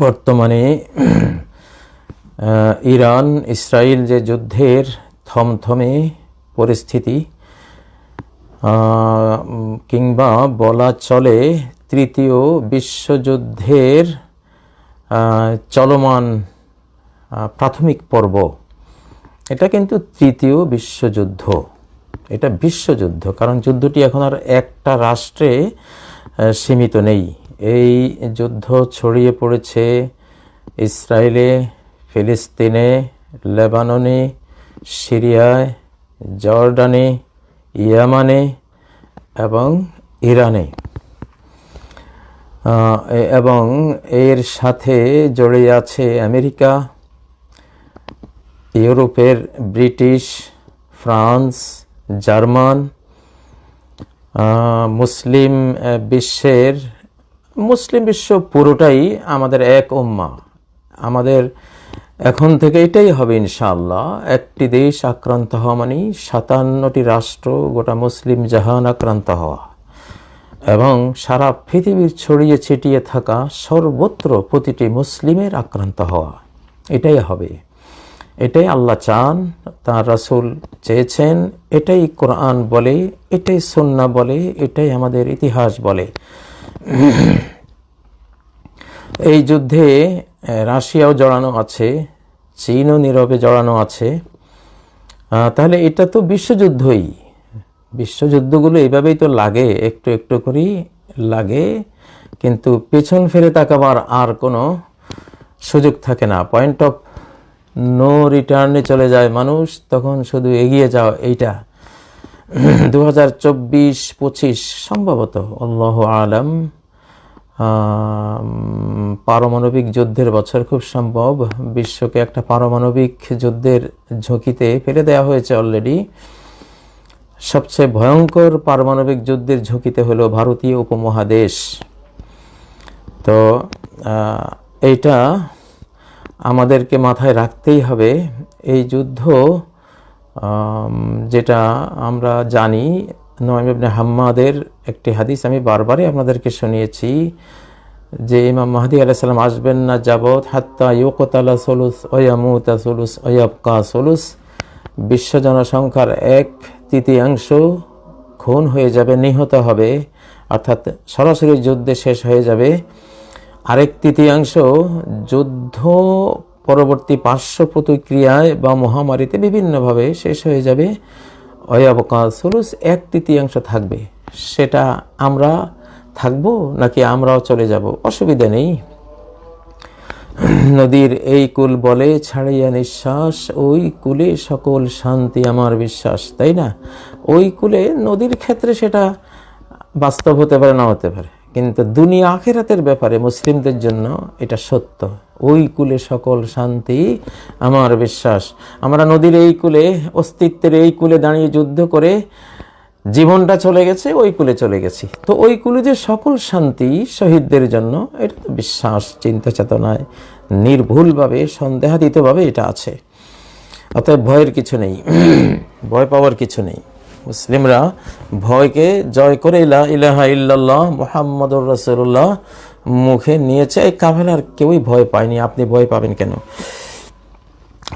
বর্তমানে Iran, Israel যে যুদ্ধের থমথমে পরিস্থিতি কিংবা বলা চলে তৃতীয় বিশ্বযুদ্ধের চলমান প্রাথমিক পর্ব। এটা কিন্তু তৃতীয় বিশ্বযুদ্ধ। এটা বিশ্বযুদ্ধ। কারণ যুদ্ধটি এখন আর একটা রাষ্ট্রে সীমিত নেই। এই যুদ্ধ ছড়িয়ে পড়েছে ইসরায়েলে, ফিলিস্তিনে, লেবাননে, সিরিয়ায়, জর্ডানে, ইয়ামানে এবং ইরানে। এবং এর সাথে জড়িয়ে আছে আমেরিকা, ইউরোপের ব্রিটিশ, ফ্রান্স, জার্মান মুসলিম বিশ্বের মুসলিম বিশ্ব পুরোটাই আমাদের এক উম্মা। আমাদের এখন থেকে এটাই হবে ইনশাআল্লাহ। একটি দেশ আক্রান্ত হওয়া মানে সাতান্নটি রাষ্ট্র, গোটা মুসলিম জাহান আক্রান্ত হওয়া। এবং সারা পৃথিবীর ছড়িয়ে ছিটিয়ে থাকা সর্বত্র প্রতিটি মুসলিমের আক্রান্ত হওয়া। এটাই হবে। এটাই আল্লাহ চান, তার রাসূল চেয়েছেন, এটাই কোরআন বলে, এটাই সুন্নাহ বলে, এটাই আমাদের ইতিহাস বলে। এই যুদ্ধে রাশিয়াও জড়ানো আছে, চীনও নীরবে জড়ানো আছে। তাহলে এটা তো বিশ্বযুদ্ধই। বিশ্বযুদ্ধগুলো এইভাবেই তো লাগে, একটু একটু করেই লাগে, কিন্তু পেছন ফিরে তাকাবার আর কোনো সুযোগ থাকে না। পয়েন্ট অফ নো রিটার্নে চলে যায় মানুষ, তখন শুধু এগিয়ে যাও এইটা। দু হাজার চব্বিশ পঁচিশ সম্ভবত, আল্লাহ আলম পারমাণবিক যুদ্ধের বছর খুব সম্ভব। বিশ্বকে একটা পারমাণবিক যুদ্ধের ঝুঁকিতে ফেলে দেওয়া হয়েছে অলরেডি সবচেয়ে ভয়ঙ্কর পারমাণবিক যুদ্ধের ঝুঁকিতে হলো ভারতীয় উপমহাদেশ। তো এইটা আমাদেরকে মাথায় রাখতেই হবে। এই যুদ্ধ যেটা আমরা জানি নয় ইবনে হাম্মাদের একটি হাদিস আমি বারবারই আপনাদেরকে শুনিয়েছি, যে ইমাম মাহাদি আলাইসাল্লাম আসবেন না যাবৎ, হাত্তা ইউকতালা সলুস ওয়ামুতা সলুস ওয়াবকা সলুস। বিশ্ব জনসংখ্যার এক তৃতীয়াংশ খুন হয়ে যাবে, নিহত হবে, অর্থাৎ সরাসরি যুদ্ধে শেষ হয়ে যাবে। আরেক তৃতীয়াংশ যুদ্ধ পরবর্তী পার্শ্ব প্রতিক্রিয়ায় বা মহামারীতে বিভিন্নভাবে শেষ হয়ে যাবে। অয়াবকা সুলুস এক তৃতীয়াংশ থাকবে। সেটা আমরা থাকব নাকি আমরাও চলে যাব? অসুবিধা নেই। নদীর এই কুল বলে, ছাড়িয়া নিঃশ্বাস, ওই কুলে সকল শান্তি আমার বিশ্বাস। তাই না? ওই কুলে নদীর ক্ষেত্রে সেটা বাস্তব হতে পারে না হতে পারে। কিন্তু দুনিয়া আখেরাতের ব্যাপারে মুসলিমদের জন্য এটা সত্য। ওই কুলে সকল শান্তি আমার বিশ্বাস। আমরা নদীর এই কুলে, অস্তিত্বের এই কুলে দাঁড়িয়ে যুদ্ধ করে জীবনটা চলে গেছে, ওই কুলে চলে গেছি। তো ওই কুলে যে সকল শান্তি শহীদদের জন্য, এটা তো বিশ্বাস, চিন্তা চেতনায় নির্ভুলভাবে, সন্দেহাতীতভাবে এটা আছে। অতএব ভয়ের কিছু নেই, ভয় পাওয়ার কিছু নেই। মুসলিমরা ভয়কে জয় করে ইলাহা ইল্লাল্লাহ, মোহাম্মদুর রসুল্লাহ মুখে নিয়েছে এই কাফেলার কেউই ভয় পায়নি। আপনি ভয় পাবেন কেন?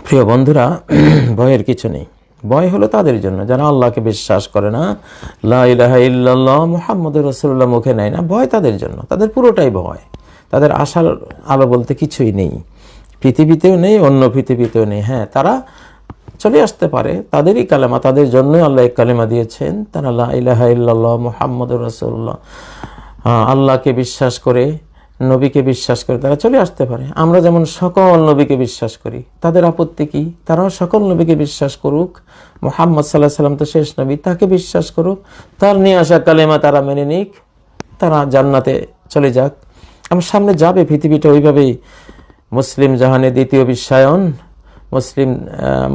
প্রিয় বন্ধুরা ভয়ের কিছু নেই। ভয় হলো তাদের জন্য। যারা আল্লাহকে বিশ্বাস করে না লা ইলাহা ইল্লাল্লাহ রাসূলুল্লাহ মুখে নেয় না ভয় তাদের জন্য। তাদের পুরোটাই ভয়। তাদের আশার আলো বলতে কিছুই নেই। পৃথিবীতেও নেই অন্য পৃথিবীতেও নেই। হ্যাঁ তারা চলে আসতে পারে। তাদেরই কালেমা তাদের জন্যই আল্লাহ কালেমা দিয়েছেন। তারা লা ইলাহা ইল্লাল্লাহ মুহাম্মদুর রাসূলুল্লাহ। আহ, আল্লাহকে বিশ্বাস করে, নবীকে বিশ্বাস করে তারা চলে আসতে পারে। আমরা যেমন সকল নবীকে বিশ্বাস করি, তাদের আপত্তি কি? তারাও সকল নবীকে বিশ্বাস করুক। মোহাম্মদ সাল্লাহ সাল্লাম তো শেষ নবী, তাকে বিশ্বাস করুক। তার নিয়ে আসা কালেমা তারা মেনে নিক, তারা জান্নাতে চলে যাক। আমার সামনে যাবে পৃথিবীটা ওইভাবেই। মুসলিম জাহানে দ্বিতীয় বিশ্বায়ন মুসলিম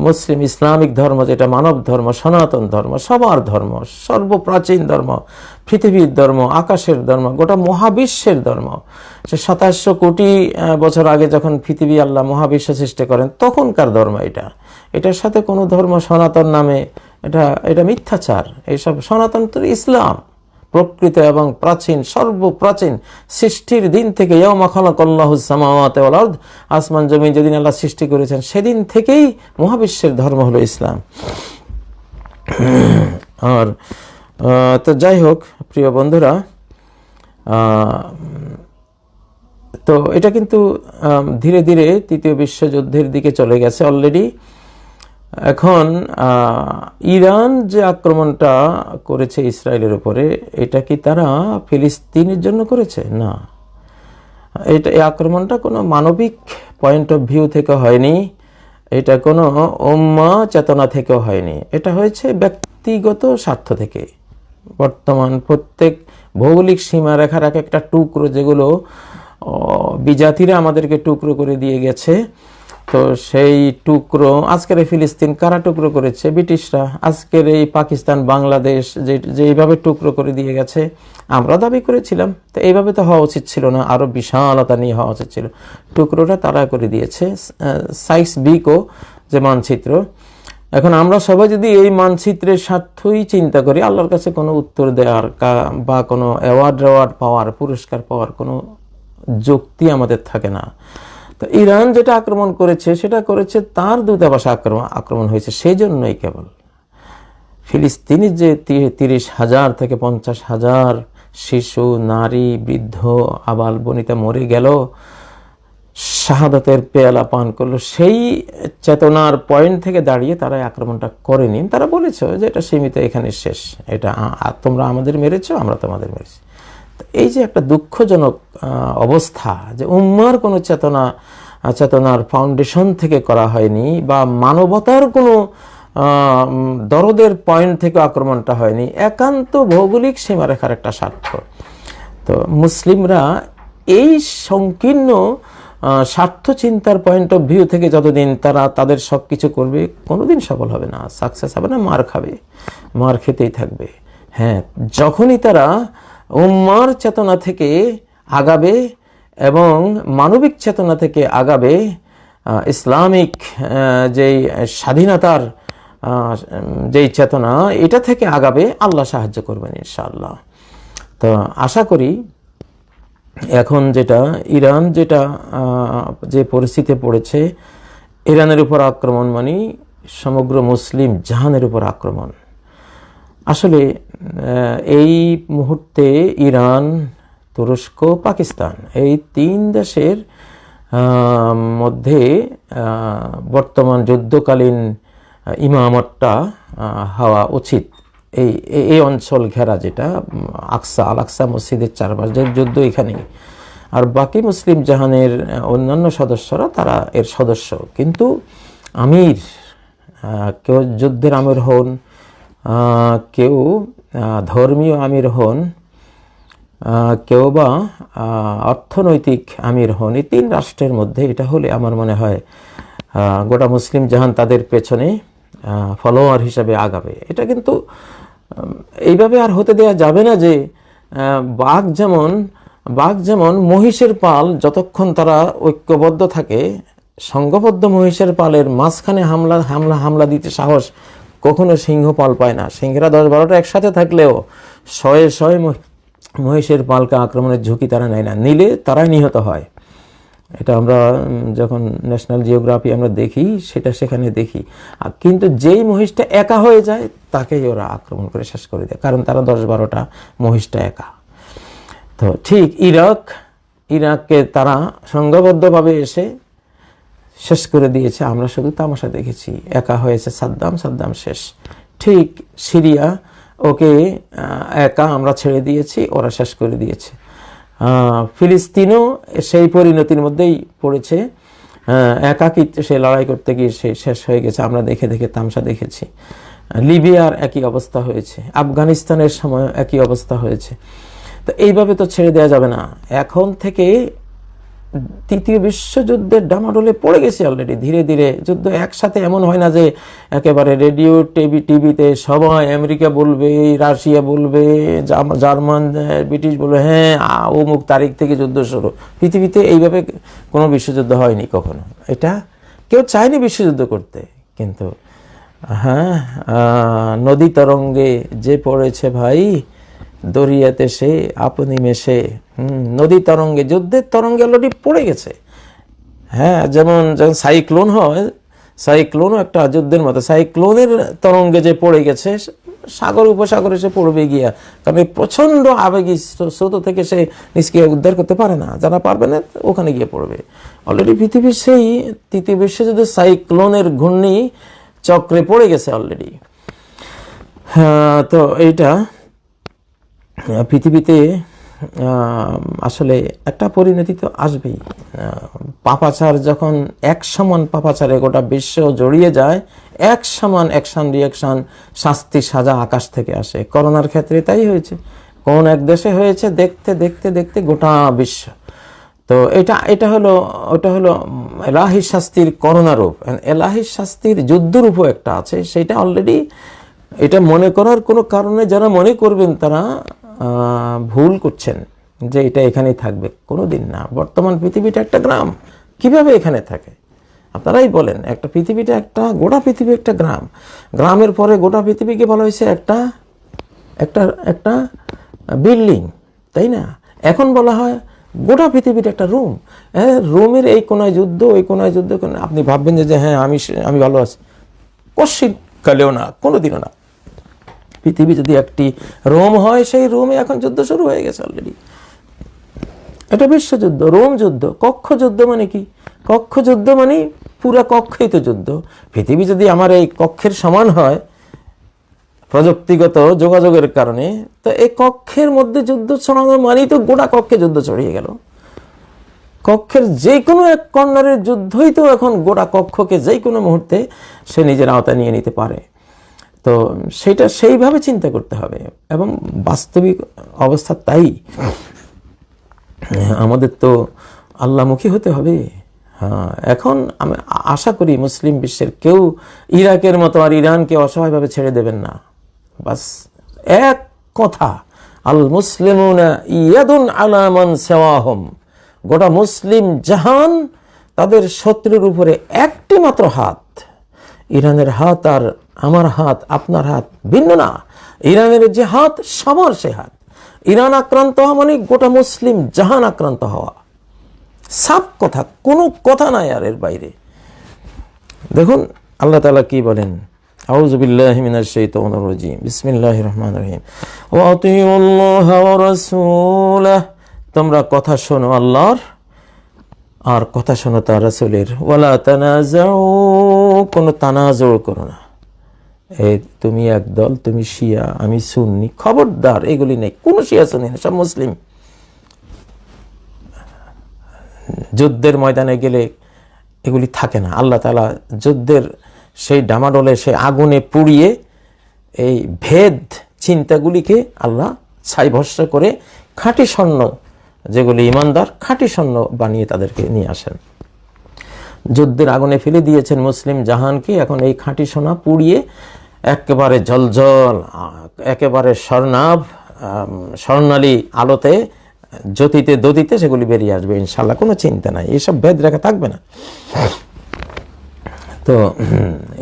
মুসলিম ইসলামিক ধর্ম যেটা মানব ধর্ম, সনাতন ধর্ম, সবার ধর্ম, সর্বপ্রাচীন ধর্ম, পৃথিবীর ধর্ম, আকাশের ধর্ম, গোটা মহাবিশ্বের ধর্ম। সে সাতাশশো কোটি বছর আগে যখন পৃথিবী আল্লাহ মহাবিশ্ব সৃষ্টি করেন, তখনকার ধর্ম এটা। এটার সাথে কোনো ধর্ম সনাতন নামে, এটা এটা মিথ্যাচার। এইসব সনাতন তো ইসলাম। প্রকৃত এবং প্রাচীন, সর্বপ্রাচীন সৃষ্টির দিন থেকে আসমান জমি যেদিন আল্লাহ সৃষ্টি করেছেন, সেদিন থেকেই মহাবিশ্বের ধর্ম হলো ইসলাম। আর তো যাই হোক, প্রিয় বন্ধুরা তো এটা কিন্তু ধীরে ধীরে তৃতীয় বিশ্বযুদ্ধের দিকে চলে গেছে অলরেডি এখন ইরান যে আক্রমণটা করেছে ইসরায়েলের উপরে, এটা কি তারা ফিলিস্তিনের জন্য করেছে? না। এটা, এই আক্রমণটা কোনো মানবিক পয়েন্ট অফ ভিউ থেকে হয়নি, এটা কোনো উম্মা চেতনা থেকেও হয়নি, এটা হয়েছে ব্যক্তিগত স্বার্থ থেকে। বর্তমান প্রত্যেক ভৌগোলিক সীমারেখার এক একটা টুকরো যেগুলো বিজাতিরা আমাদেরকে টুকরো করে দিয়ে গেছে তো সেই টুকরো, আজকের এই ফিলিস্তিন কারা টুকরো করেছে? ব্রিটিশরা। আজকের এই পাকিস্তান, বাংলাদেশ যে যেইভাবে টুকরো করে দিয়ে গেছে, আমরা দাবি করেছিলাম। তো এইভাবে তো হওয়া উচিত ছিল না, আরও বিশালতা নিয়ে হওয়া উচিত ছিল। টুকরোটা তারা করে দিয়েছে। সাইস বিকো যে মানচিত্র। এখন আমরা সবাই যদি এই মানচিত্রের স্বার্থই চিন্তা করি, আল্লাহর কাছে কোনো উত্তর দেওয়ার বা কোনো অ্যাওয়ার্ড অ্যাওয়ার্ড পাওয়ার, পুরস্কার পাওয়ার কোনো যুক্তি আমাদের থাকে না। তো ইরান যেটা আক্রমণ করেছে, সেটা করেছে তার দূতাবাসে আক্রমণ আক্রমণ হয়েছে সেই জন্যই কেবল। ফিলিস্তিনি যে তিরিশ হাজার থেকে পঞ্চাশ হাজার শিশু, নারী, বৃদ্ধ, আবাল বনিতা মরে গেল, শাহাদাতের পেয়ালা পান করল, সেই চেতনার পয়েন্ট থেকে দাঁড়িয়ে তারা আক্রমণটা করেনি। তারা বলেছে যে এটা সীমিত, এখানে শেষ। এটা তোমরা আমাদের মেরেছো, আমরা তোমাদের মেরেছি। এই যে একটা দুঃখজনক অবস্থা যে উম্মার কোনো চেতনা চেতনার ফাউন্ডেশন থেকে করা হয়নি বা মানবতার কোনো দরদের পয়েন্ট থেকে আক্রমণটা হয়নি, একান্ত ভৌগোলিক সীমারেখার একটা স্বার্থ। তো মুসলিমরা এই সংকীর্ণ স্বার্থ চিন্তার পয়েন্ট অফ ভিউ থেকে যতদিন তারা তাদের সব কিছু করবে, কোনোদিন সফল হবে না সাকসেস হবে না, মার খাবে, মার খেতেই থাকবে। হ্যাঁ যখনই তারা উম্মার চেতনা থেকে আগাবে এবং মানবিক চেতনা থেকে আগাবে ইসলামিক যেই স্বাধীনতার যেই চেতনা, এটা থেকে আগাবে, আল্লাহ সাহায্য করবেন ইনশাআল্লাহ। তো আশা করি এখন যেটা, ইরান যেটা যে পরিস্থিতিতে পড়েছে, ইরানের উপর আক্রমণ মানে সমগ্র মুসলিম জাহানের উপর আক্রমণ। আসলে এই মুহূর্তে ইরান, তুরস্ক, পাকিস্তান এই তিন দেশের মধ্যে বর্তমান যুদ্ধকালীন ইমামতটা হওয়া উচিত। এই, এই- অঞ্চল ঘেরা যেটা, আকসা আল আকসা মসজিদের চারপাশ যুদ্ধ এখানেই। আর বাকি মুসলিম জাহানের অন্যান্য সদস্যরা তারা এর সদস্য। কিন্তু আমির কেউ যুদ্ধের আমির হন কেউ ধর্মীয় আমির হন কেউ বা অর্থনৈতিক আমির হন, এই তিন রাষ্ট্রের মধ্যে এটা হলে আমার মনে হয় গোটা মুসলিম জাহান তাদের পেছনে ফলোয়ার হিসাবে আগাবে। এটা কিন্তু এইভাবে আর হতে দেওয়া যাবে না যে বাঘ যেমন বাঘ যেমন মহিষের পাল যতক্ষণ তারা ঐক্যবদ্ধ থাকে সংঘবদ্ধ মহিষের পালের মাঝখানে হামলা হামলা হামলা দিতে সাহস কখনো সিংহ পাল পায় না। সিংহরা দশ বারোটা একসাথে থাকলেও শয়ে শয়ে মহিষের পালকে আক্রমণের ঝুঁকি তারা নেয় না। নিলে তারাই নিহত হয়। এটা আমরা যখন ন্যাশনাল জিওগ্রাফি আমরা দেখি, সেটা সেখানে দেখি। কিন্তু যেই মহিষটা একা হয়ে যায়, তাকেই ওরা আক্রমণ করে শেষ করে দেয়। কারণ তারা দশ বারোটা মহিষটা একা। তো ঠিক ইরাক, ইরাককে তারা সংঘবদ্ধভাবে এসে শেষ করে দিয়েছে, আমরা শুধু তামাশা দেখেছি। একা হয়েছে সাদ্দাম সাদ্দাম শেষ। ঠিক সিরিয়া, ওকে একা আমরা ছেড়ে দিয়েছি, ওরা শেষ করে দিয়েছে। ফিলিস্তিনও সেই পরিণতির মধ্যেই পড়েছে। একাকিত্বে সে লড়াই করতে গিয়ে সে শেষ হয়ে গেছে, আমরা দেখে দেখে তামসা দেখেছি। লিবিয়ার একই অবস্থা হয়েছে, আফগানিস্তানের সময় একই অবস্থা হয়েছে। তো এইভাবে তো ছেড়ে দেওয়া যাবে না। এখন থেকে তৃতীয় বিশ্বযুদ্ধের ডামাডোলে পড়ে গেছে অলরেডি ধীরে ধীরে যুদ্ধ একসাথে এমন হয় না যে একেবারে রেডিও টিভি টিভিতে সবাই আমেরিকা বলবে, রাশিয়া বলবে জার্মান ব্রিটিশ বলবে হ্যাঁ অমুক তারিখ থেকে যুদ্ধ শুরু। পৃথিবীতে এইভাবে কোনো বিশ্বযুদ্ধ হয়নি কখনো। এটা কেউ চায়নি বিশ্বযুদ্ধ করতে, কিন্তু হ্যাঁ নদী তরঙ্গে যে পড়েছে ভাই দরিয়াতে সে, আপনি মেশে নদী তরঙ্গে, যুদ্ধের তরঙ্গে অলরেডি পড়ে গেছে। হ্যাঁ যেমন যখন সাইক্লোন হয়, সাইক্লোনও একটা যুদ্ধের মতো, সাইক্লোনের তরঙ্গে যে পড়ে গেছে, সাগর, উপসাগরে সে পড়বে গিয়া। কারণ এই প্রচণ্ড আবেগী স্রো- স্রোত থেকে সে নিজকে উদ্ধার করতে পারে না যারা পারবে না, ওখানে গিয়ে পড়বে। অলরেডি পৃথিবীর সেই তৃতীয় বিশ্বযুদ্ধে সাইক্লোনের ঘূর্ণি চক্রে পড়ে গেছে অলরেডি হ্যাঁ তো এইটা পৃথিবীতে আসলে একটা পরিণতি তো আসবেই। পাপাচার যখন এক সমান পাপাচারে গোটা বিশ্ব জড়িয়ে যায়, এক সমান অ্যাকশন রিয়াকশন শাস্তি সাজা আকাশ থেকে আসে। করোনার ক্ষেত্রে তাই হয়েছে। কোন এক দেশে হয়েছে দেখতে দেখতে দেখতে গোটা বিশ্ব। তো এটা এটা হলো, ওটা হলো এলাহি শাস্তির করোনা রূপ। এলাহি শাস্তির যুদ্ধরূপও একটা আছে। সেটা অলরেডি এটা মনে করার কোনো কারণে যারা মনে করবেন তারা ভুল করছেন যে এটা এখানেই থাকবে। কোনো দিন না। বর্তমান পৃথিবীটা একটা গ্রাম। কীভাবে এখানে থাকে? আপনারাই বলেন, একটা পৃথিবীটা একটা, গোটা পৃথিবী একটা গ্রাম। গ্রামের পরে গোটা পৃথিবীকে বলা হয়েছে একটা একটা একটা বিল্ডিং, তাই না? এখন বলা হয় গোটা পৃথিবীর একটা রুম। হ্যাঁ রুমের এই কোনায় যুদ্ধ, ওই কোনায় যুদ্ধ। আপনি ভাববেন যে হ্যাঁ আমি আমি ভালো আছি। কশিন কালেও না কোনো দিনও না। পৃথিবী যদি একটি রোম হয়, সেই রোমে এখন যুদ্ধ শুরু হয়ে গেছে অলরেডি এটা বিশ্বযুদ্ধ, রোম যুদ্ধ। কক্ষ যুদ্ধ মানে কি? কক্ষ যুদ্ধ মানে পুরা কক্ষই তো যুদ্ধ। পৃথিবী যদি আমার এই কক্ষের সমান হয়, প্রযুক্তিগত যোগাযোগের কারণে, তো এই কক্ষের মধ্যে যুদ্ধ ছড়ানো মানেই তো গোটা কক্ষে যুদ্ধ ছড়িয়ে গেল। কক্ষের যে কোনো এক কর্নারের যুদ্ধই তো এখন গোটা কক্ষকে যে কোনো মুহূর্তে সে নিজের আওতায় নিয়ে নিতে পারে। তো সেটা সেইভাবে চিন্তা করতে হবে এবং বাস্তবিক অবস্থা তাই। আমাদের তো আল্লাহমুখী হতে হবে। হ্যাঁ এখন আমি আশা করি মুসলিম বিশ্বের কেউ ইরাকের মতো আর ইরানকে অসহায়ভাবে ছেড়ে দেবেন না। বাস এক কথা, আল মুসলিমুনা ইয়াদুন আলামান সেওয়াহম। গোটা মুসলিম জাহান তাদের শত্রুর উপরে একটি মাত্র হাত ইরানের হাত আর আমার হাত, আপনার হাত ভিন্ন না। ইরানের যে হাত, সবার সে হাত। ইরান আক্রান্ত হওয়া মানে গোটা মুসলিম জাহান আক্রান্ত হওয়া। সাপ কথা, কোনো কথা নাই আর এর বাইরে। দেখুন, আল্লাহ তালা কি বলেন? তোমরা কথা শোনো আল্লাহর। আর কথা শোনো তার রাসূলের, ওয়ালা তানাজাউ কোনো তানাজুর করো না। এই তুমি একদল তুমি শিয়া, আমি সুন্নি, খবরদার, এগুলি নেই, কোনো শিয়া সুন্নি না, সব মুসলিম। যুদ্ধের ময়দানে গেলে এগুলি থাকে না। আল্লাহ তালা যুদ্ধের সেই ডামাডোলে, সেই আগুনে পুড়িয়ে এই ভেদ চিন্তাগুলিকে আল্লাহ ছাই ভস্য করে খাঁটি স্বর্ণ যেগুলি ইমানদার খাঁটি স্বর্ণ বানিয়ে তাদেরকে নিয়ে আসেন। যুদ্ধের আগুনে ফেলে দিয়েছেন মুসলিম জাহানকে। এখন এই খাঁটি সোনা পুড়িয়ে একেবারে জলজল একেবারে স্বর্ণাভ স্বর্ণালী আলোতে, জ্যোতিতে দতিতে সেগুলি বেরিয়ে আসবে ইনশাল্লাহ। কোনো চিন্তা নাই, এসব ভেদ রেখা থাকবে না। তো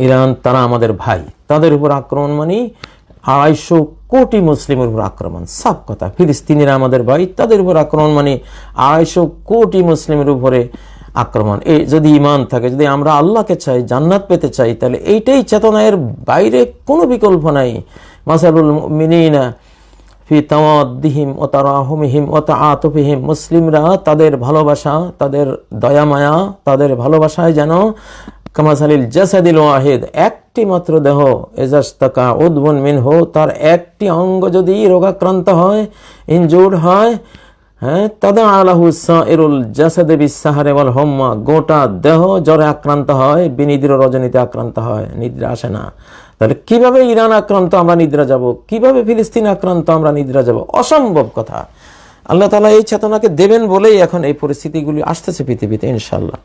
ইরান, তারা আমাদের ভাই, তাদের উপর আক্রমণ মানে আড়াইশো কোটি মুসলিমের উপর আক্রমণ। সব কথা। ফিলিস্তিনিরা আমাদের ভাই, তাদের উপর আক্রমণ মানে আড়াইশো কোটি মুসলিমের উপরে আক্রমণ। এই যদি ইমান থাকে, যদি আমরা আল্লাহকে চাই, জান্নাত পেতে চাই, তাহলে এইটাই চেতনায়ের বাইরে কোনো বিকল্প নাই। মাসারুল মিনিনা ফি তাওয়াদ্দিহিম ও তারাহুমিহিম ও তাআতুফিহিম। মুসলিমরা তাদের ভালোবাসা, তাদের দয়া মায়া তাদের ভালোবাসায় যেন কামাসালিল জাসাদিল ওয়াহিদ, একটি মাত্র দেহ এজাস্তাকা উদ্বন মিনহ, তার একটি অঙ্গ যদি রোগাক্রান্ত হয়, ইনজুর্ড হয় হ্যাঁ তাদা আলাহু সাইরুল জাসাদে বিসাহারে বল হম্মা, গোটা দেহ জ্বরে আক্রান্ত হয়, বিনিদ্র রজনীতে আক্রান্ত হয়, নিদ্রা আসে না। তাহলে কীভাবে ইরান আক্রান্ত, আমরা নিদ্রা যাব? কীভাবে ফিলিস্তিন আক্রান্ত, আমরা নিদ্রা যাব? অসম্ভব কথা। আল্লাহ তালা এই চেতনাকে দেবেন বলেই এখন এই পরিস্থিতিগুলি আসতেছে পৃথিবীতে ইনশাল্লাহ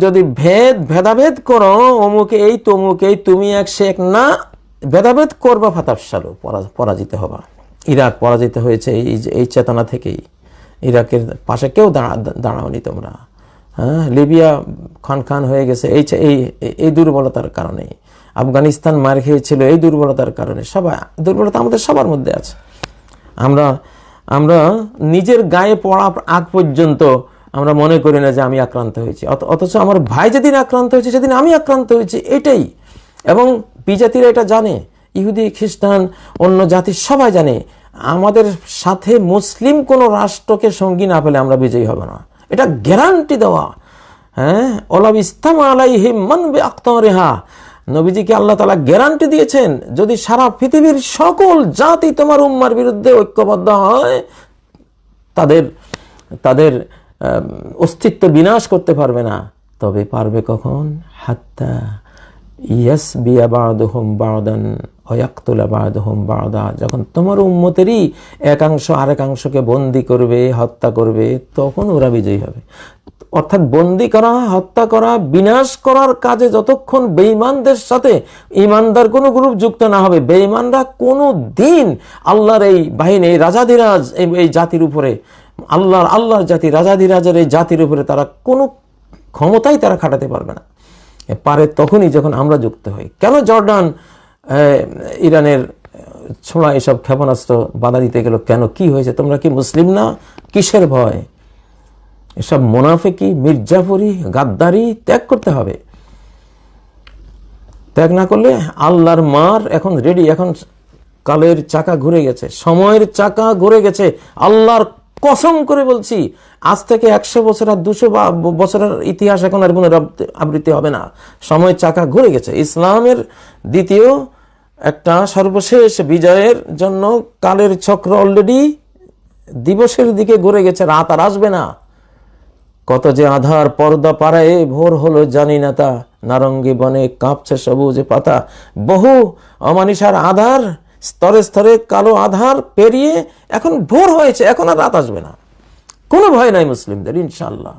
যদি ভেদ, ভেদাভেদ করো, অমুকে এই, তমুক এই, তুমি এক সে এক না, ভেদাভেদ করবা ফাতাফসালো পরা- পরাজিত হবা। ইরাক পরাজিত হয়েছে এই এই চেতনা থেকেই। ইরাকের পাশে কেউ দাঁড়া, দাঁড়াওনি তোমরা। হ্যাঁ লিবিয়া খান খান হয়ে গেছে, এই এই এই দুর্বলতার কারণে। আফগানিস্তান মার খেয়েছিল এই দুর্বলতার কারণে। সবাই, দুর্বলতা আমাদের সবার মধ্যে আছে। আমরা আমরা নিজের গায়ে পড়া আগ পর্যন্ত আমরা মনে করি না যে আমি আক্রান্ত হয়েছি। অথ- অথচ আমার ভাই যেদিন আক্রান্ত হয়েছে, সেদিন আমি আক্রান্ত হয়েছি, এটাই। এবং বিজাতিরা এটা জানে, ইহুদি, খ্রিস্টান, অন্য জাতির সবাই জানে, আমাদের সাথে মুসলিম কোনো রাষ্ট্রকে সঙ্গী না পেলে আমরা বিজয়ী হব না। এটা গ্যারান্টি দেওয়া। হ্যাঁ? ওলাব ইস্তাম আলাইহি মানবে আক্তরেহা নবীজিকে আল্লাহ তালা গ্যারান্টি দিয়েছেন, যদি সারা পৃথিবীর সকল জাতি তোমার উম্মার বিরুদ্ধে ঐক্যবদ্ধ হয়, তাদের তাদের অস্তিত্ব বিনাশ করতে পারবে না। তবে পারবে কখন? হাত্তা ইয়াস বিয়া বাদহম বাদান অয়াক্তুলা বাদহম বাদা। যখন তোমার উম্মতেরই একাংশ আরেকাংশকে বন্দি করবে, হত্যা করবে, তখন ওরা বিজয়ী হবে। অর্থাৎ বন্দি করা, হত্যা করা, বিনাশ করার কাজে যতক্ষণ বেঈমানদের সাথে ইমানদার কোনো গ্রুপ যুক্ত না হবে, বেঈমানরা কোনো দিন আল্লাহর এই বাহিনী এই রাজাধিরাজ এই জাতির উপরে আল্লাহর আল্লাহর জাতি রাজাধিরাজের এই জাতির উপরে তারা কোনো ক্ষমতাই তারা খাটাতে পারবে না। পারে তখনই যখন আমরা যুক্ত হই। কেন জর্ডান ইরানের ছোঁড়া এসব ক্ষেপণাস্ত্র বাধা দিতে গেল? কেন? কি হয়েছে? তোমরা কি মুসলিম না? কিসের ভয়? এসব মোনাফেকি মির্জাফরি গাদ্দারি ত্যাগ করতে হবে। ত্যাগ না করলে আল্লাহর মার এখন রেডি এখন কালের চাকা ঘুরে গেছে। সময়ের চাকা ঘুরে গেছে। আল্লাহর কসম করে বলছি, আজ থেকে একশো বছর আর দুশো বছরের ইতিহাস এখন আর পুনরাবৃত্তি হবে না। সময়ের চাকা ঘুরে গেছে। ইসলামের দ্বিতীয় একটা সর্বশেষ বিজয়ের জন্য কালের চক্র অলরেডি দিবসের দিকে ঘুরে গেছে, রাত আর আসবে না। কত যে আধার পর্দা পাড়ায় ভোর হলো জানি না তা, নারঙ্গি বনে কাঁপছে সবুজ পাতা। বহু অমানিসার আধার স্তরে স্তরে কালো আধার পেরিয়ে এখন ভোর হয়েছে, এখন আর রাত আসবে না। কোনো ভয় নাই মুসলিমদের ইনশাল্লাহ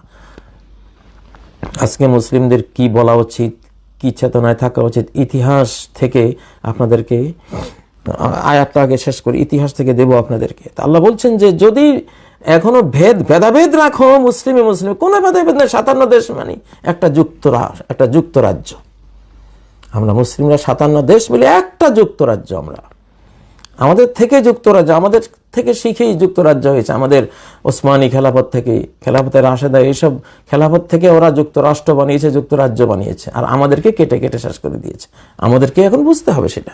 আজকে মুসলিমদের কি বলা উচিত, কি চেতনায় থাকা উচিত, ইতিহাস থেকে আপনাদেরকে আয়াতটা আগে শেষ করি, ইতিহাস থেকে দেব আপনাদেরকে। তা আল্লাহ বলছেন যে, যদি এখনও ভেদ, ভেদাভেদ রাখো, মুসলিমে মুসলিম, কোনো ভেদাভেদ নেই, সাতান্ন দেশ মানে একটা যুক্তরাষ্ট্র, একটা যুক্তরাজ্য। আমরা মুসলিমরা সাতান্ন দেশ মিলে একটা যুক্তরাজ্য আমরা। আমাদের থেকে যুক্তরাজ্য, আমাদের থেকে শিখেই যুক্তরাজ্য হয়েছে। আমাদের ওসমানী খেলাফত থেকে খেলাফতের রাশেদা, এইসব খেলাফত থেকে ওরা যুক্তরাষ্ট্র বানিয়েছে, যুক্তরাজ্য বানিয়েছে। আর আমাদেরকে কেটে কেটে শেষ করে দিয়েছে। আমাদেরকে এখন বুঝতে হবে সেটা।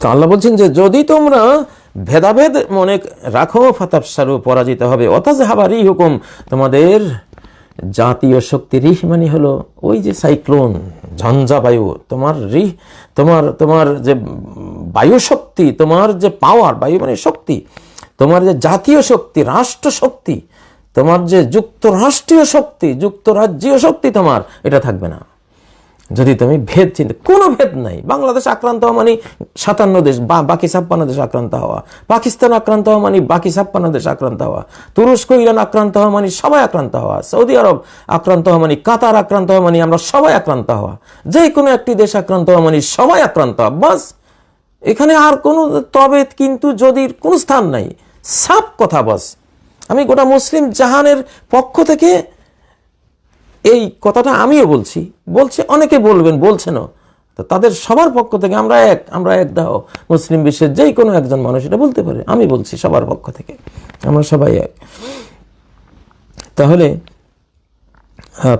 তো আল্লাহ বলছেন যে, যদি তোমরা ভেদাভেদ মনে রাখো ফাতাবসারু পরাজিত হবে। অথচ হাবারই হুকুম তোমাদের জাতীয় শক্তি রিহ মানে হলো ওই যে সাইক্লোন। ঝঞ্ঝা বায়ু তোমার রিহ তোমার তোমার যে বায়ু শক্তি তোমার যে পাওয়ার বায়ু মানে শক্তি, তোমার যে জাতীয় শক্তি রাষ্ট্র শক্তি তোমার যে যুক্তরাষ্ট্রীয় শক্তি, যুক্তরাজ্যীয় শক্তি তোমার, এটা থাকবে না। যদি তুমি ভেদ চিন্তা, কোনো ভেদ নাই। বাংলাদেশ আক্রান্ত হওয়া মানে সাতান্ন দেশ, বা বাকি ছাপ্পান্ন দেশ আক্রান্ত হওয়া। পাকিস্তান আক্রান্ত হওয়া মানে বাকি ছাপ্পান্ন দেশ আক্রান্ত হওয়া। তুরস্ক, ইরান আক্রান্ত হওয়া মানে সবাই আক্রান্ত হওয়া। সৌদি আরব আক্রান্ত হওয়া মানে কাতার আক্রান্ত হওয়া মানে আমরা সবাই আক্রান্ত হওয়া। যে কোনো একটি দেশ আক্রান্ত হওয়া মানে সবাই আক্রান্ত হওয়া। বাস, এখানে আর কোনো তবে কিন্তু যদি কোনো স্থান নাই। সাপ কথা বাস। আমি গোটা মুসলিম জাহানের পক্ষ থেকে এই কথাটা আমিও বলছি। বলছে, অনেকে বলবেন বলছেনও তো তাদের সবার পক্ষ থেকে আমরা এক আমরা এক দাও। মুসলিম বিশ্বের যেই কোনো একজন মানুষ এটা বলতে পারে। আমি বলছি সবার পক্ষ থেকে। আমরা সবাই এক। তাহলে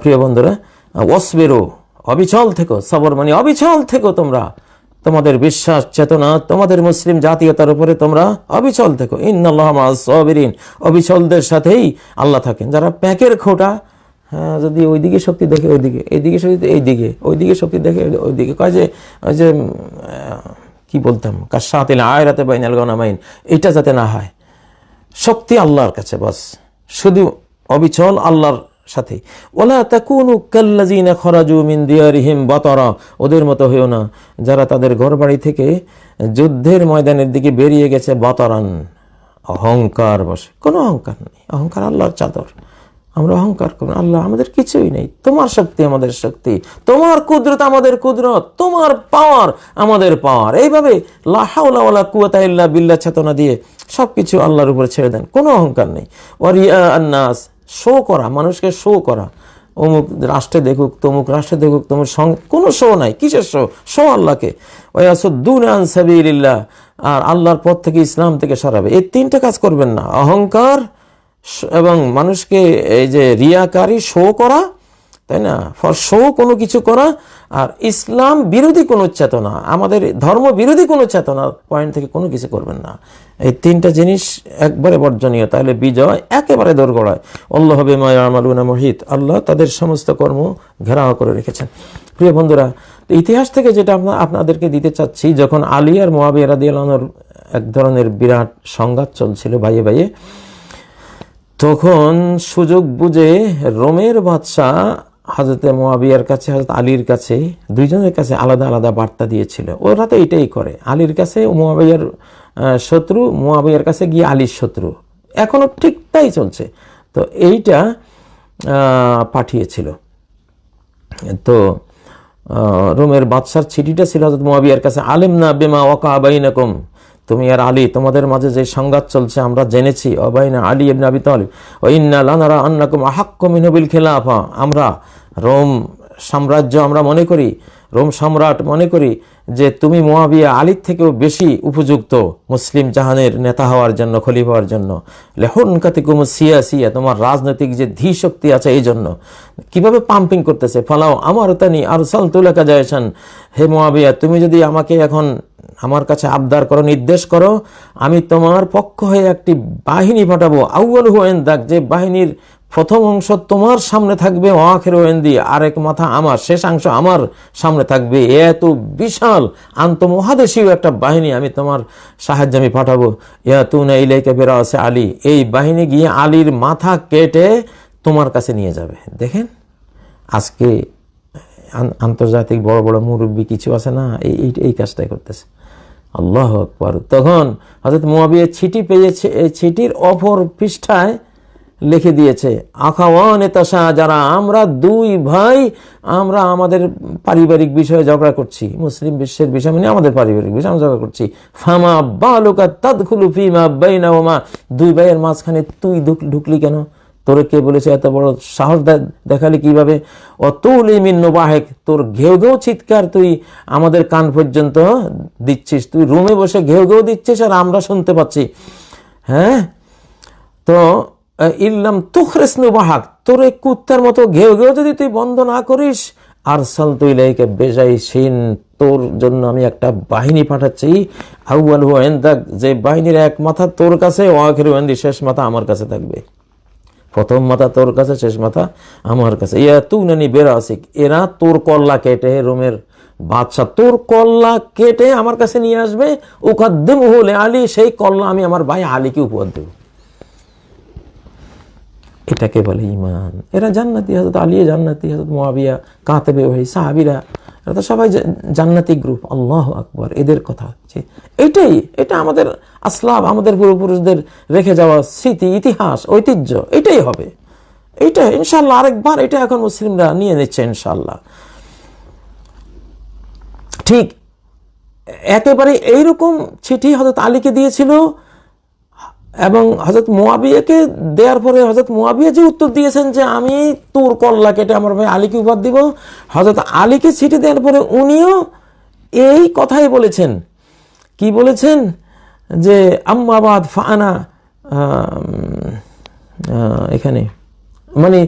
প্রিয় বন্ধুরা অসবেরো অবিচল থেকো, সবর মানে অবিচল থেকো তোমরা। তোমাদের বিশ্বাস, চেতনা, তোমাদের মুসলিম জাতীয়তার উপরে তোমরা অবিচল থেকো। ইন্নাল্লাহ সবিরিন। অবিচলদের সাথেই আল্লাহ থাকেন। যারা প্যাকের খোটা হ্যাঁ যদি ওইদিকে শক্তি দেখে ওইদিকে, এইদিকে শক্তি এইদিকে, ওইদিকে শক্তি দেখে ওইদিকে। কয় যে, ওই যে কি বলতাম? কাশাতিল আয়রাতে বাইনাল গনামাইন এটা যাতে না হয়। শক্তি আল্লাহর কাছে, বাস। শুধু অবিচল আল্লাহর সাথে। ওলা তাকুনু কাল্লাজিনা খরাজু মিন দিয়ারিহিম বাতারা, ওদের মতো হয়েও না। যারা তাদের ঘরবাড়ি থেকে যুদ্ধের ময়দানের দিকে বেরিয়ে গেছে বাতারান। অহংকার বসে। কোনো অহংকার নেই। অহংকার আল্লাহর চাদর। আমরা অহংকার করব আল্লাহ আমাদের কিছুই নেই। তোমার শক্তি আমাদের শক্তি। তোমার কুদরত আমাদের কুদরত। তোমার পাওয়ার আমাদের পাওয়ার এইভাবে লাহাউলা কুয়াতা বিল্লাহ চেতনা দিয়ে সবকিছু আল্লাহর উপরে ছেড়ে দেন। কোনো অহংকার নেই। ওয়ারিয়া আন্নাস। শো করা, মানুষকে শো করা। অমুক রাষ্ট্রে দেখুক, তমুক রাষ্ট্রে দেখুক, তমুক সঙ্গে কোনো শো নাই। কিসের শো? শো আল্লাহকে। ওয়াসুদ্দুন আন সাবিলিল্লাহ আর আল্লাহর পথ থেকে ইসলাম থেকে সরাবে। এই তিনটা কাজ করবেন না। অহংকার স- এবং মানুষকে এই যে রিয়াকারী শো করা, তাই না? ফর শো কোনো কিছু করা, আর ইসলাম বিরোধী কোনো চেতনা, আমাদের ধর্ম বিরোধী কোনো চেতনার পয়েন্ট থেকে কোনো কিছু করবেন না। এই তিনটা জিনিস একবারে বর্জনীয়। তাহলে বিজয় একেবারে দোরগড়ায়। আল্লাহ হবে মায়ামালুনা মহিত। আল্লাহ তাদের সমস্ত কর্ম ঘেরাও করে রেখেছেন। প্রিয় বন্ধুরা, ইতিহাস থেকে যেটা আপনা- আপনাদেরকে দিতে চাচ্ছি, যখন আলী আর মোয়াবিয়া এক ধরনের বিরাট সংঘাত চলছিল ভাইয়ে বাইয়ে তখন সুযোগ বুঝে রোমের বাদশাহ হাজরতে মোয়াবিয়ার কাছে, হাজরত আলীর কাছে, দুইজনের কাছে আলাদা আলাদা বার্তা দিয়েছিল। ওরা তো এটাই করে। আলীর কাছে মোয়াবিয়ার শত্রু, মোয়াবিয়ার কাছে গিয়ে আলীর শত্রু। এখনও ঠিক তাই চলছে। তো এইটা পাঠিয়েছিল। তো রোমের বাদশার চিঠিটা ছিল হযরত মুয়াবিয়ার কাছে আলিম না বেমা ওয়াকা বাইনাকুম। তুমি আর আলী, তোমাদের মাঝে যে সংঘাত চলছে, আমরা জেনেছি। অবাইনা আলী ইবনে আবি তালিব, ও ইন্না লানারা আন্নাকুম আহাক্কু মিনহু বিল আমরা, রোম সাম্রাজ্য আমরা মনে করি, রোম সম্রাট মনে করি যে তুমি মোয়াবিয়া আলীর থেকেও বেশি উপযুক্ত মুসলিম জাহানের নেতা হওয়ার জন্য, খলিফা হওয়ার জন্য। লেহন কাতিকুম সিয়া সিয়া তোমার রাজনৈতিক যে ধী শক্তি আছে এই জন্য। কীভাবে পাম্পিং করতেছে? ফলাও আমার তানি আর সাল তুলাকা যায়সান হে মোয়াবিয়া, তুমি যদি আমাকে এখন আমার কাছে আবদার করো, নির্দেশ করো, আমি তোমার পক্ষ হয়ে একটি বাহিনী পাঠাবো। আউ্ল হুয়েন দাগ যে বাহিনীর প্রথম অংশ তোমার সামনে থাকবে ওয়াখের ওয়েন্দি আরেক মাথা আমার শেষাংশ আমার সামনে থাকবে। এত বিশাল, আন্তমহাদেশীয় একটা বাহিনী আমি তোমার সাহায্যে আমি পাঠাবো। ইয়া তুনা ইলাইকা আছে আলী, এই বাহিনী গিয়ে আলীর মাথা কেটে তোমার কাছে নিয়ে যাবে। দেখেন, আজকে আন- আন্তর্জাতিক বড় বড় মুরব্বী কিছু আছে না এই- এই কাজটাই করতেছে। আল্লাহ আকবর। তখন হজরত মোয়াবিয়া ছিটি পেয়েছে এই চিঠির অপর পৃষ্ঠায় লিখে দিয়েছে, আখাওয়ান এতাশা যারা আমরা দুই ভাই, আমরা আমাদের পারিবারিক বিষয়ে ঝগড়া করছি। মুসলিম বিশ্বের বিষয় মানে আমাদের পারিবারিক বিষয়ে, আমরা ঝগড়া করছি। ফামা বালুকা তাদখুলু ফিমা বাইনাহুমা। দুই ভাইয়ের মাঝখানে তুই ঢুক- ঢুকলি কেন? তোরে কে বলেছে, এত বড় সাহস দেখালি কীভাবে? অতুল মিন নোবাহেক, তোর ঘেউ ঘেউ চিৎকার তুই আমাদের কান পর্যন্ত দিচ্ছিস। তুই রুমে বসে ঘেউ ঘেউ দিচ্ছিস আর আমরা শুনতে পাচ্ছি। হ্যাঁ? তো ইল্লাম তুখরেস নোবাহাক, তোর এই কুত্তার মতো ঘেউ ঘেউ যদি তুই বন্ধ না করিস আর সাল তুই লাইকে বেজাই সিন তোর জন্য আমি একটা বাহিনী পাঠাচ্ছি। আউয়াল হুয়েন্দাক যে বাহিনীর এক মাথা তোর কাছে ওয়াখের ওয়েন্দি শেষ মাথা আমার কাছে থাকবে। প্রথম মাথা তোর কাছে, শেষ মাথা আমার কাছে। ইয়া তু নানি বেরাসিক। এরা তোর কল্লা কেটে রোমের বাদশাহ, তোর কল্লা কেটে আমার কাছে নিয়ে আসবে। উকাদ্দিম হলে আলী সেই কল্লা আমি আমার ভাই আলীকে উপহার দেব। এটাকে বলে ইমান এরা জান্নাতি হজরত আলিয়া জান্নাতি হজরত মোয়াবিয়া কাতেবে ভাই সাহাবিরা। এরা তো সবাই জান্নাতি গ্রুপ আল্লাহ আকবর, এদের কথা হচ্ছে এটাই, এটা আমাদের আসলাম, আমাদের পূর্বপুরুষদের রেখে যাওয়া স্মৃতি, ইতিহাস, ঐতিহ্য, এটাই হবে। এইটা ইনশাল্লাহ আরেকবার এটা এখন মুসলিমরা নিয়ে নিচ্ছে ইনশাল্লাহ ঠিক, একেবারে এইরকম চিঠি হজরত আলীকে দিয়েছিল এবং হজরত মোয়াবিয়াকে দেওয়ার পরে হজরত মোয়াবিয়া যে উত্তর দিয়েছেন যে আমি তোর কল্লা কেটে আমার ভাই আলীকে উপহার দিব হজরত আলীকে চিঠি দেওয়ার পরে উনিও এই কথাই বলেছেন। কি বলেছেন? যে আম্মাবাদ ফানা এখানে। মানে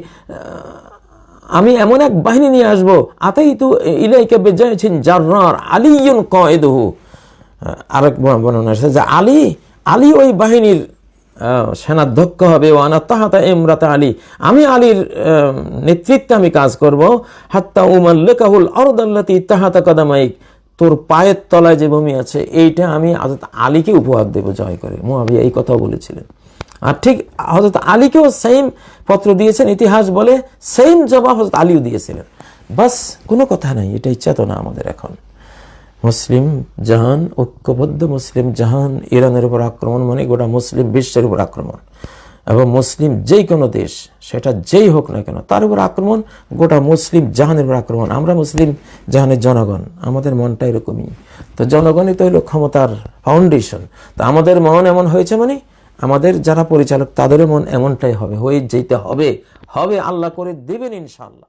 আমি এমন এক বাহিনী নিয়ে আসব। আতাই তো ইলাইকে বেজাইছেন জার্রার আলিয়ন কয়েদহু। আরেক বর্ণনা আছে যে, আলী আলী ওই বাহিনীর সেনাধ্যক্ষ হবে। ওয়ানা তাহাতা ইমরাতা আলী। আমি আলীর নেতৃত্বে আমি কাজ করব। হাত্তা উমাল্লেকাহুল অরদাল্লাতি তাহাতা কদামাইক। তোর পায়ের তলায় যে ভূমি আছে, এইটা আমি হজরত আলীকে উপহার দেব জয় করে। মুয়াবিয়া এই কথাও বলেছিলেন। আর ঠিক হজরত আলীকেও সেম পত্র দিয়েছেন, ইতিহাস বলে সেম জবাব হজরত আলীও দিয়েছিলেন। বাস, কোনো কথা নাই, এটাই চেতনা আমাদের এখন। মুসলিম জাহান, ঐক্যবদ্ধ মুসলিম জাহান ইরানের উপর আক্রমণ মানে গোটা মুসলিম বিশ্বের উপর আক্রমণ। এবং মুসলিম যেই কোনো দেশ, সেটা যেই হোক না কেন, তার উপর আক্রমণ, গোটা মুসলিম জাহানের উপর আক্রমণ। আমরা মুসলিম জাহানের জনগণ, আমাদের মনটা এরকমই। তো জনগণই তো হলো ক্ষমতার ফাউন্ডেশন তো আমাদের মন এমন হয়েছে মানে আমাদের যারা পরিচালক, তাদেরও মন এমনটাই হবে। হয়ে যেতে হবে হবে আল্লাহ করে দেবেন ইনশাআল্লাহ।